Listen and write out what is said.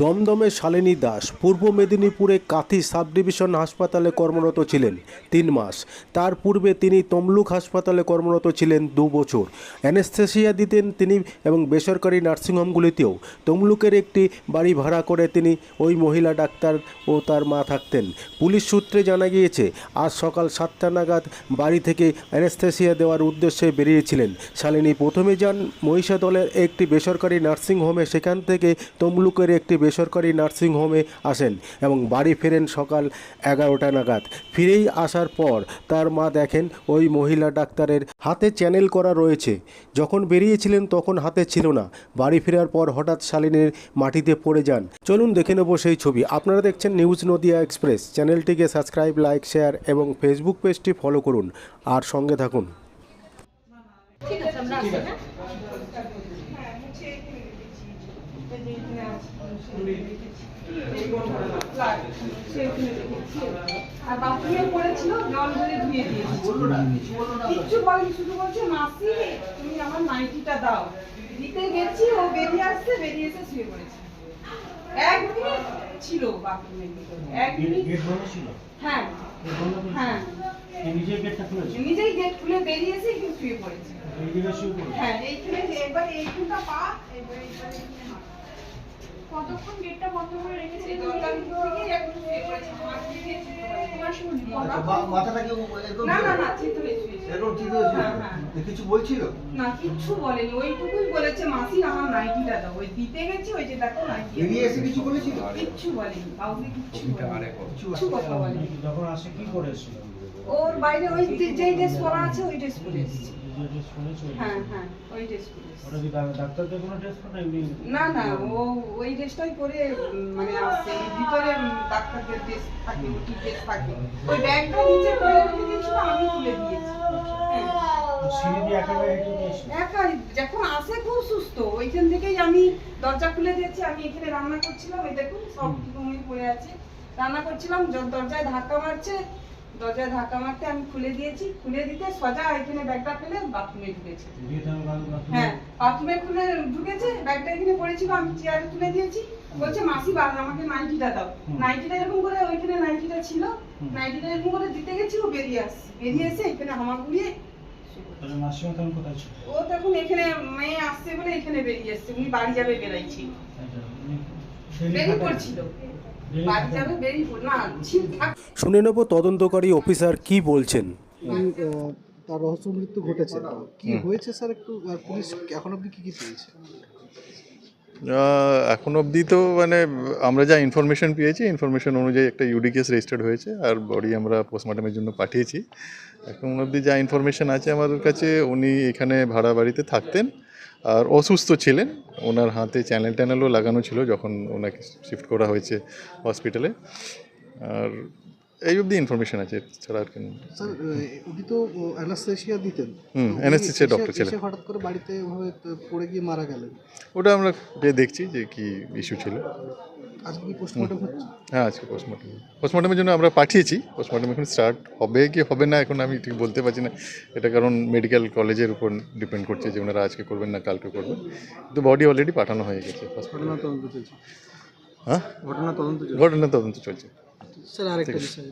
দমদমে শালিনী দাস পূর্ব মেদিনীপুরে Kanthi sub division হাসপাতালে কর্মরত ছিলেন তিন মাস। তার পূর্বে তিনি তমলুক হাসপাতালে কর্মরত ছিলেন দু বছর। অ্যানেস্থেসিয়া দিতেন তিনি এবং বেসরকারি নার্সিংহোমগুলিতেও। তমলুকের একটি বাড়ি ভাড়া করে তিনি ওই মহিলা ডাক্তার ও তার মা থাকতেন। পুলিশ সূত্রে জানা গিয়েছে, আজ সকাল সাতটা নাগাদ বাড়ি থেকে অ্যানেস্থেসিয়া দেওয়ার উদ্দেশ্যে বেরিয়েছিলেন। শালিনী প্রথমে যান মহিষাদলের একটি বেসরকারি নার্সিংহোমে। সেখান থেকে তমলুকের একটি বেসরকারি নার্সিংহোমে আসেন এবং বাড়ি ফেরেন সকাল এগারোটা নাগাদ। ফিরেই আসার পর তার মা দেখেন ওই মহিলা ডাক্তারের হাতে চ্যানেল করা রয়েছে। যখন বেরিয়েছিলেন তখন হাতে ছিল না। বাড়ি ফেরার পর হঠাৎ শালিনীর মাটিতে পড়ে যান। চলুন দেখে নেব সেই ছবি। আপনারা দেখছেন নিউজ নদিয়া এক্সপ্রেস। চ্যানেলটিকে সাবস্ক্রাইব, লাইক, শেয়ার এবং ফেসবুক পেজটি ফলো করুন। আর সঙ্গে থাকুন। ঠিক আছে, আমরা আর বাথরুমে পড়েছিল জল ধরে ধুয়ে দিয়েছি। কিচ্ছু বলেনি শুধু বলছে মাসি তুমি আমার নাইটিটা দাও। দিতে গেছি ও বেরিয়ে আসছে বেরিয়ে এসে শুয়ে পড়েছে। এক মিনিট ছিল বাথরুমের এক মিনিট ছিল? হ্যাঁ। হ্যাঁ। এই গেটটা খুলেছে? নিজেই গেট খুলে বেরিয়ে এসে শুয়ে পড়েছে। হ্যাঁ এইখানে এবার এইখানটা পা এবার এইখানে। কতক্ষণ গেটটা বন্ধ করে রেখেছে না না না এরকম কিছু বলছিল? না বলেনি। ওইটুকুই বলেছে মাসি আমার নাইটিটা দাও। ওই দিতে গেছি ওই যে দেখো নাইটি বেরিয়ে এসে কিছু বলেছিল? কিচ্ছু বলেনি কাউকে কিচ্ছু বলেনি। কিছু কিছু কথা বলেনি। যখন আসে কি করে এসেছিল? ওর বাইরে ওই যে- যেই ড্রেস পরা আছে ওই ড্রেস পরে এসেছে। যে ড্রেস পরেছে হ্যাঁ হ্যাঁ ওই ড্রেস পরে ওটা কি ডাক্তারদের কোনো ড্রেস পরে এমনি না না ও ওই ড্রেসটাই পরে মানে আসছে। ভিতরে ডাক্তারদের ড্রেস থাকে ওটি ড্রেস থাকে। ওই ব্যাগটা নিচে ফেলে রেখে আমি তুলে দিয়েছি। হ্যাঁ। সিঁড়ি দিয়ে একেবারে একাই যখন আসে খুব সুস্থ। ওইখান থেকেই আমি দরজা খুলে দিয়েছি আমি এখানে রান্না করছিলাম এই দেখুন সব পড়ে আছে। রান্না করছিলাম দরজায় ধাক্কা মারছে দরজায় ধাক্কা মারতে আমি খুলে দিয়েছি। খুলে দিতে সোজা এখানে ব্যাগটা ফেলে বাথরুমে ঢুকেছে। হ্যাঁ বাথরুমে খুলে ঢুকেছে ব্যাগটা এখানে পড়েছিল আমি চেয়ারে তুলে দিয়েছি। বলছে মাসি বাদ আমাকে নাইটিটা দাও। নাইটিটা এরকম করে ওইখানে নাইটিটা ছিল। নাইটিটা এরকম করে দিতে গেছি ও বেরিয়ে আসছে। বেরিয়ে এসে এখানে হামা ঘুরিয়ে ও তখন এখানে মেয়ে আসছে বলে এখানে বেরিয়ে আসছে উনি বাড়ি যাবে বেরাইছি। আচ্ছা, বেরিয়ে পড়ছিল। শুনে নেব তদন্তকারী অফিসার কি বলছেন। তার রহস্য মৃত্যু ঘটেছে। কি হয়েছে স্যার একটু পুলিশ এখন অব্দি কি কি পেয়েছে? এখন অবধি তো মানে আমরা যা ইনফরমেশন পেয়েছি ইনফরমেশন অনুযায়ী একটা ইউডি কেস রেজিস্টার্ড হয়েছে আর বডি আমরা পোস্টমর্টমের জন্য পাঠিয়েছি। এখন অবধি যা ইনফরমেশন আছে আমাদের কাছে উনি এখানে ভাড়া বাড়িতে থাকতেন। আর অসুস্থ ছিলেন। ওনার হাতে চ্যানেল ট্যানেলও লাগানো ছিল যখন ওনাকে শিফট করা হয়েছে হসপিটালে আর এই অবধি ইনফরমেশন আছে ছাড়া আর কেন। স্যার উনি তো অ্যানাস্থেশিয়া দিতেন। হুম, doctor ছিলেন। হঠাৎ করে বাড়িতে এভাবে পড়ে গিয়ে মারা গেলেন। ওটা আমরা দেখছি যে কি ইস্যু ছিল। আজকে কি পোস্টমর্টম হচ্ছে? হ্যাঁ আজকে পোস্টমর্টম পোস্টমর্টমের জন্য আমরা পাঠিয়েছি। পোস্টমর্টম এখন স্টার্ট হবে কি হবে না এখন আমি ঠিক বলতে পারছি না। এটা কারণ মেডিকেল কলেজের উপর ডিপেন্ড করছে যে ওনারা আজকে করবেন না কালকে করবেন। কিন্তু বডি অলরেডি পাঠানো হয়ে গেছে। হসপিটালে ঘটনা তদন্ত চলছে। হ্যাঁ? ঘটনা তদন্ত ঘটনা তদন্ত চলছে। স্যার আরেকটা বিষয়।